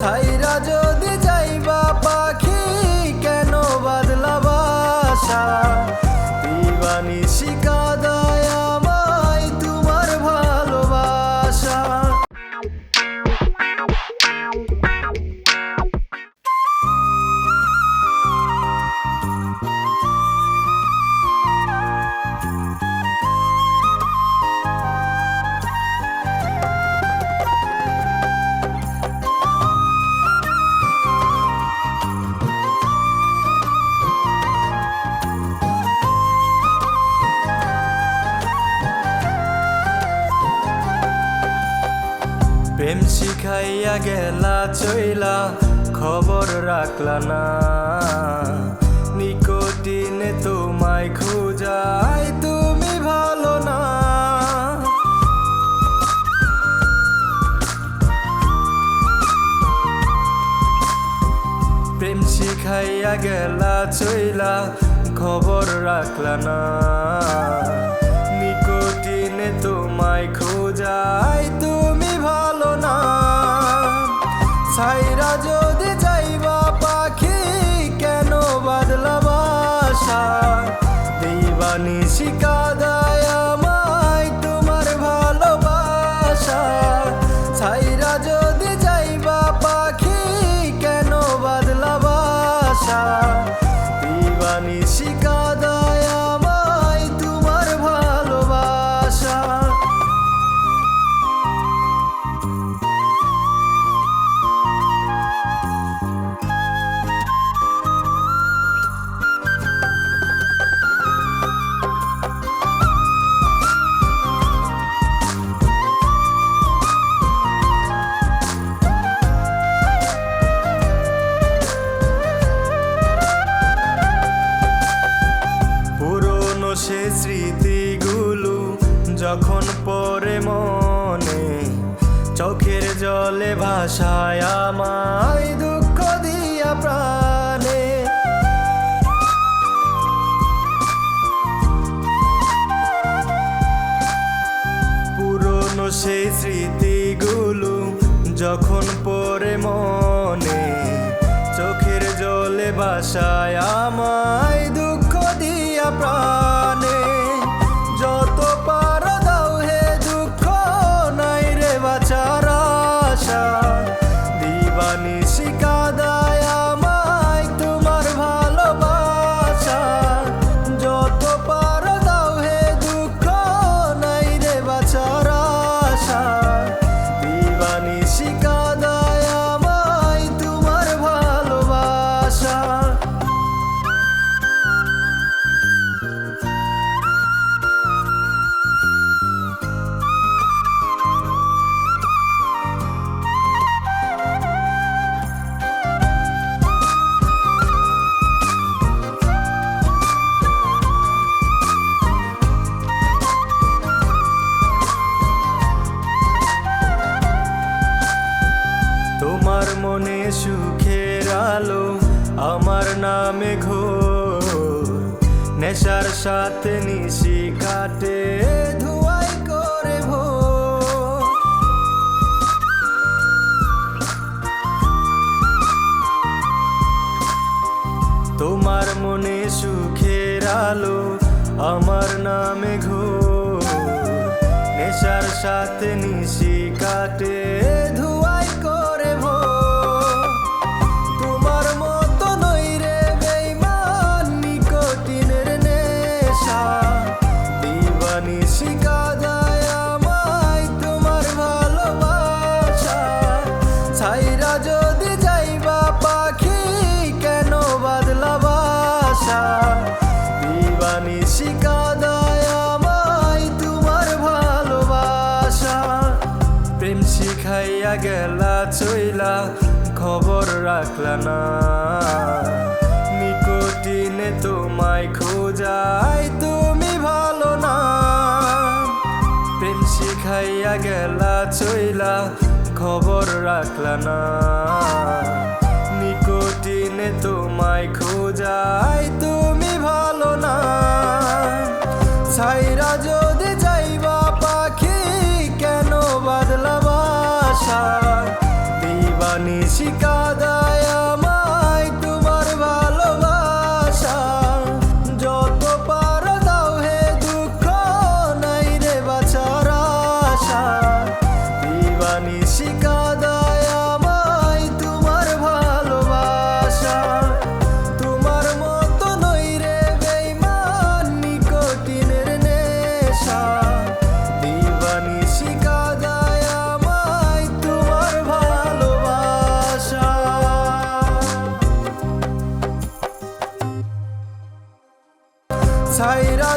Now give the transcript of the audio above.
可。শিখাইয়া গেলা, চইলা খবর রাখলা না। নিকটিনে তোমায় খুঁজাই তুমি ভালো না। প্রেম শিখাইয়া গেলা, চইলা খবর রাখলা না। দিবানি যখন পরে মনে, চোখের জলে ভাসায় আমায় দুঃখ দিয়া প্রাণে। পুরনো সেই স্মৃতিগুলো যখন পরে মনে, চোখের জলে বাসায় আমায় আমার নামে ঘোর, নেশার সাথে নিশি কাটে ধুয়াই করে ভোর। তোমার মনে সুখের আলো আমার নামে ঘোর, নেশার সাথে নিশি কাটে গেলা চইলা খবর রাখলা না। নিকটিনে তোমায় খোঁজাই তুমি ভালো না। প্রেম শিখাইয়া গেলা চইলা খবর রাখলা না। নিকটিনে তোমায় খোঁজাই ছাইরা